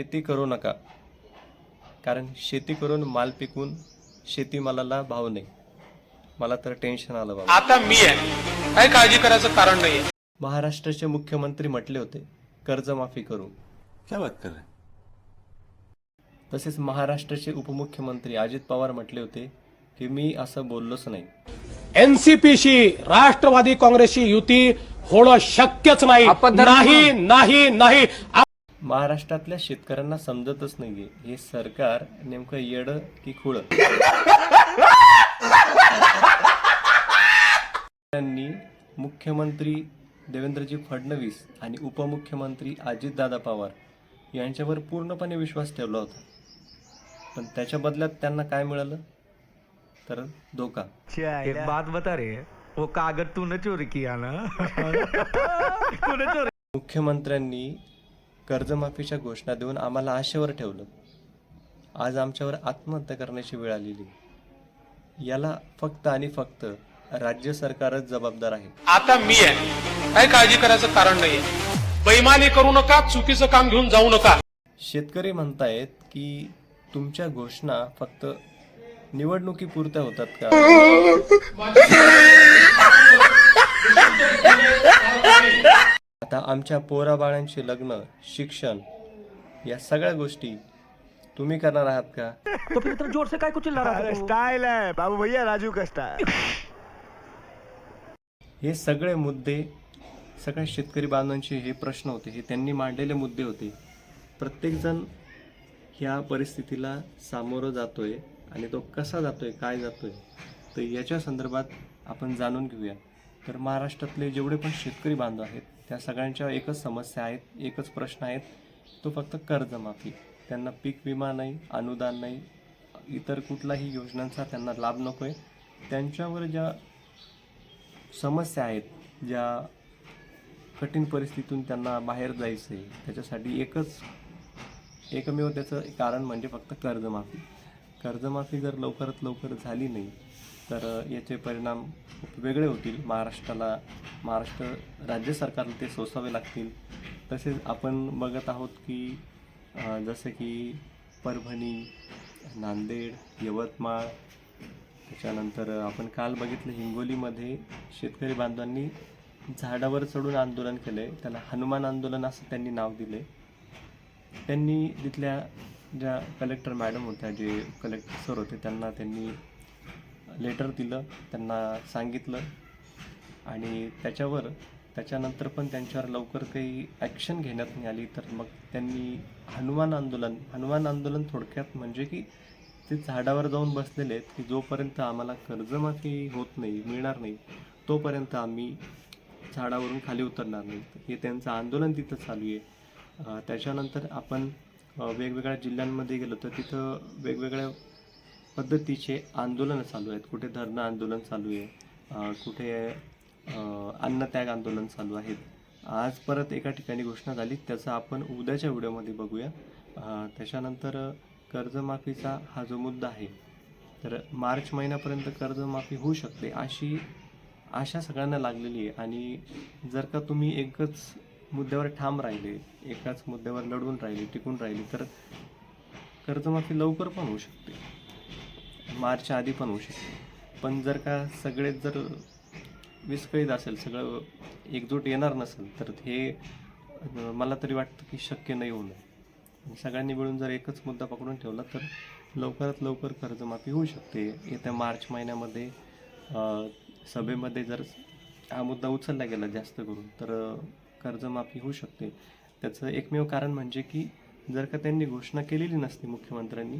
शेती करू नका. कारण शेती करून माल पिकवून शेतीमालाला भाव नाही. मला तर टेन्शन आलं बाबा. आता मी आहे. काही काळजी करायचं कारण नाहीये. महाराष्ट्राचे मुख्यमंत्री म्हटले होते कर्जमाफी करू. क्या बात कर रहे हैं? तसेच महाराष्ट्राचे उपमुख्यमंत्री अजित पवार म्हटले होते की मी असं बोललोच नाही. एनसीपीशी राष्ट्रवादी काँग्रेसची युती होणं शक्यच नाही. नाही नाही नाही. महाराष्ट्रातल्या शेतकऱ्यांना समजतच नाहीये. हे सरकार नेमकं येड की खुळ? त्यांनी मुख्यमंत्री देवेंद्रजी फडणवीस आणि उपमुख्यमंत्री अजितदादा पवार यांच्यावर पूर्णपणे विश्वास ठेवला होता. पण त्याच्या बदल्यात त्यांना काय मिळालं? तर धोका. एक बात बता रे. वो कागज तूने चोरी किया ना? तूने चोरी मुख्यमंत्र्यांनी कर्जमाफीच्या घोषणा देऊन आम्हाला आशेवर ठेवलं. आज आमच्यावर आत्महत्या करण्याची वेळ आलेली. याला फक्त आणि फक्त राज्य सरकारच जबाबदार आहे. आता मी आहे. काही काळजी करायचं कारण नाहीये. बैमानी करू नका चुकीचं काम घेऊन जाऊ नका. शेतकरी म्हणतायत की तुमच्या घोषणा फक्त निवडणुकीपुरत्या होतात का? आता आमच्या पोराबाळांची लग्न शिक्षण या सगळ्या गोष्टी तुम्ही करणार आहात का? तो फिर इतना जोर से काय कुछ चिल्ला रहा था तू? स्टाइल है बाबू भैया राजू का स्टाइल हे सगळे मुद्दे सगळ्या शेतकरी बांधवांचे हे प्रश्न होते हे त्यांनी मांडलेले मुद्दे होते. प्रत्येकजण ह्या परिस्थितीला सामोरं जातोय आणि तो कसा जातोय काय जातोय तर याच्या संदर्भात आपण जाणून घेऊया. तर महाराष्ट्रातले जेवढे पण शेतकरी बांधव आहेत त्या सगळ्यांच्या एकच समस्या आहेत एकच प्रश्न आहेत. तो फक्त कर्जमाफी. त्यांना पीक विमा नाही अनुदान नाही इतर कुठलाही योजनांचा त्यांना लाभ नको आहे त्यांच्यावर ज्या समस्या आहेत ज्या कठीण परिस्थितीतून त्यांना बाहेर जायचं आहे त्याच्यासाठी एकच एकमेव त्याचं कारण म्हणजे फक्त कर्जमाफी. कर्जमाफी जर लवकरात लवकर झाली नाही तर याचे परिणाम खूप वेगळे होतील. महाराष्ट्राला महाराष्ट्र राज्य सरकारला ते सोसावे लागतील. तसेच आपण बघत आहोत की जसे जसं की परभणी नांदेड यवतमाळ त्याच्यानंतर आपण काल बघितलं हिंगोलीमध्ये शेतकरी बांधवांनी झाडावर चढून आंदोलन केलं आहे त्याला हनुमान आंदोलन असं त्यांनी नाव दिले त्यांनी तिथल्या ज्या कलेक्टर मॅडम होत्या जे कलेक्टर सर होते त्यांना त्यांनी लेटर दिलं त्यांना सांगितलं. आणि त्याच्यावर त्याच्यानंतर पण त्यांच्यावर लवकर काही ॲक्शन घेण्यात नाही आली. तर मग त्यांनी हनुमान आंदोलन हनुमान आंदोलन थोडक्यात म्हणजे की ते झाडावर जाऊन बसलेले आहेत की जोपर्यंत आम्हाला कर्जमाफी होत नाही मिळणार नाही तोपर्यंत आम्ही झाडावरून खाली उतरणार नाही. हे त्यांचं आंदोलन तिथं चालू आहे. त्याच्यानंतर आपण वेगवेगळ्या जिल्ह्यांमध्ये गेलो तर तिथं वेगवेगळ्या पद्धतीचे आंदोलनं चालू आहेत. कुठे धरणं आंदोलन चालू आहे कुठे अन्नत्याग आंदोलन चालू आहेत. आज परत एका ठिकाणी घोषणा झाली त्याचं आपण उद्याच्या व्हिडिओमध्ये बघूया. त्याच्यानंतर कर्जमाफीचा हा जो मुद्दा आहे तर मार्च महिन्यापर्यंत कर्जमाफी होऊ शकते अशी आशा सगळ्यांना लागलेली आहे. आणि जर का तुम्ही एकच मुद्द्यावर ठाम राहिले एकाच मुद्द्यावर लढून राहिले टिकून राहिले तर कर्जमाफी लवकर पण होऊ शकते. मार्चच्या आधी पण होऊ शकते. पण जर का सगळेच जर विस्कळीत असेल सगळं एकजूट येणार नसेल तर हे मला तरी वाटतं की शक्य नाही होणं सगळ्यांनी मिळून जर एकच मुद्दा पकडून ठेवला तर लवकरात लवकर कर्जमाफी होऊ शकते. येत्या मार्च महिन्यामध्ये सभेमध्ये जर हा मुद्दा उचलला गेला जास्त करून तर कर्जमाफी होऊ शकते. त्याचं एकमेव कारण म्हणजे की जर का त्यांनी घोषणा केलेली नसती मुख्यमंत्र्यांनी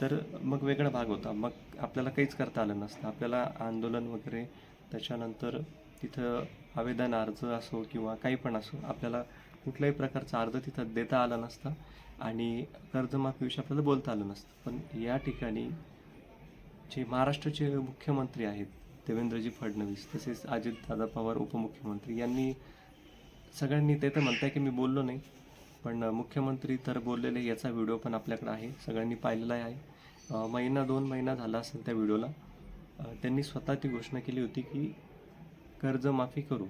तर मग वेगळा भाग होता. मग आपल्याला काहीच करता आलं नसतं. आपल्याला आंदोलन वगैरे त्याच्यानंतर तिथं आवेदन अर्ज असो किंवा काही पण असो आपल्याला कुठल्याही प्रकारचा अर्ज तिथं देता आला नसता आणि कर्जमाफीविषयी आपल्याला बोलता आलं नसतं. पण या ठिकाणी जे महाराष्ट्राचे मुख्यमंत्री आहेत देवेंद्रजी फडणवीस तसेच अजितदादा पवार उपमुख्यमंत्री यांनी सगळ्यांनी ते तर म्हणताय की मी बोललो नाही. पण मुख्यमंत्री तर बोललेले याचा व्हिडिओ पण आपल्याकडे आहे सगळ्यांनी पाहिलेला आहे. महिना दोन महिना झाला असेल त्या व्हिडिओला. त्यांनी स्वतः ती घोषणा केली होती की कर्जमाफी करू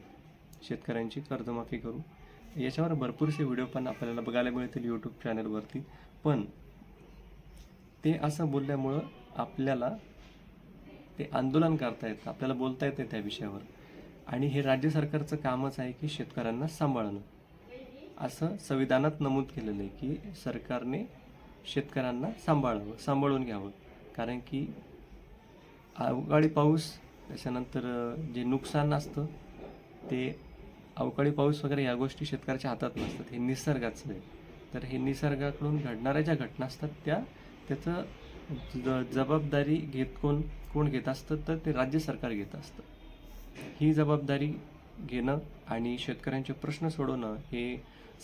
शेतकऱ्यांची कर्जमाफी करू. याच्यावर भरपूरसे व्हिडिओ पण आपल्याला बघायला मिळतील यूट्यूब चॅनलवरती. पण ते असं बोलल्यामुळं आपल्याला ते आंदोलन करता येतं आपल्याला बोलता येतं त्या विषयावर. आणि हे राज्य सरकारचं कामच आहे की शेतकऱ्यांना सांभाळणं. असं संविधानात नमूद केलेलं आहे की सरकारने शेतकऱ्यांना सांभाळावं सांभाळून घ्यावं. कारण की अवकाळी पाऊस त्याच्यानंतर जे नुकसान असतं ते अवकाळी पाऊस वगैरे या गोष्टी शेतकऱ्याच्या हातात नसतात. हे निसर्गाचं आहे. तर हे निसर्गाकडून घडणाऱ्या ज्या घटना असतात त्या त्याचं ज जबाबदारी घेत कोण कोण घेत असतं तर ते राज्य सरकार घेत असतं. ही जबाबदारी घेणं आणि शेतकऱ्यांचे प्रश्न सोडवणं हे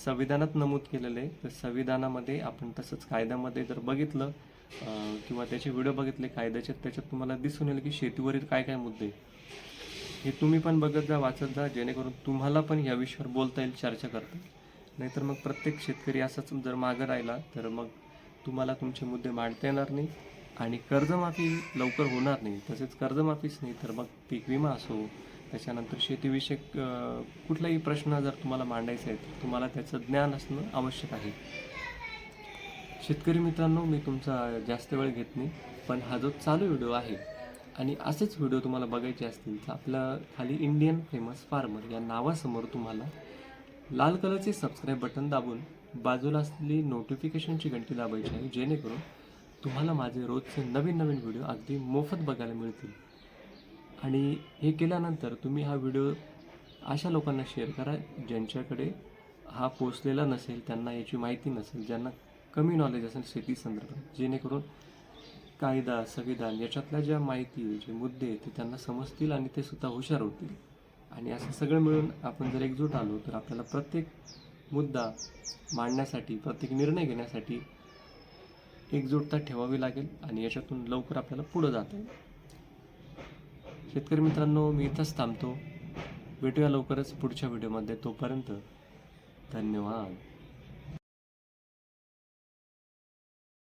संविधानात नमूद केलेलं आहे. तर संविधानामध्ये आपण तसंच कायद्यामध्ये जर बघितलं किंवा त्याचे व्हिडिओ बघितले कायद्याचे त्याच्यात तुम्हाला दिसून येईल की शेतीवरील काय काय मुद्दे हे तुम्ही पण बघत जा वाचत जा जेणेकरून तुम्हाला पण या विषयावर बोलता येईल चर्चा करता नाहीतर मग प्रत्येक शेतकरी असाच जर मागं राहिला तर मग तुम्हाला तुमचे मुद्दे मांडता येणार नाही आणि कर्जमाफी लवकर होणार नाही. तसेच कर्जमाफीच नाही तर मग पीक विमा असो त्याच्यानंतर शेतीविषयक कुठलाही प्रश्न जर तुम्हाला मांडायचा आहे तर तुम्हाला त्याचं ज्ञान असणं आवश्यक आहे. शेतकरी मित्रांनो मी तुमचा जास्त वेळ घेत नाही पण हा जो चालू व्हिडिओ आहे आणि असेच व्हिडिओ तुम्हाला बघायचे असतील तर आपलं खाली इंडियन फेमस फार्मर या नावासमोर तुम्हाला लाल कलरचे सबस्क्राईब बटन दाबून बाजूला असलेली नोटिफिकेशनची घंटी दाबायची आहे जेणेकरून तुम्हाला माझे रोजचे नवीन नवीन व्हिडिओ अगदी मोफत बघायला मिळतील. आणि हे केल्यानंतर तुम्ही हा व्हिडिओ अशा लोकांना शेअर करा ज्यांच्याकडे हा पोचलेला नसेल त्यांना याची माहिती नसेल ज्यांना कमी नॉलेज असेल शेती संदर्भात जेणेकरून कायदा संविधान याच्यातल्या ज्या माहिती जे मुद्दे आहेत ते त्यांना समजतील आणि ते सुद्धा हुशार होतील. आणि असं सगळं मिळून आपण जर एकजूट आलो तर आपल्याला प्रत्येक मुद्दा मांडण्यासाठी प्रत्येक निर्णय घेण्यासाठी एकजूटता ठेवावी लागेल आणि याच्यातून लवकर आपल्याला पुढं जाता येईल. शेतकरी मित्रांनो मी इथंच थांबतो. भेटूया लवकरच पुढच्या व्हिडिओमध्ये. तोपर्यंत धन्यवाद.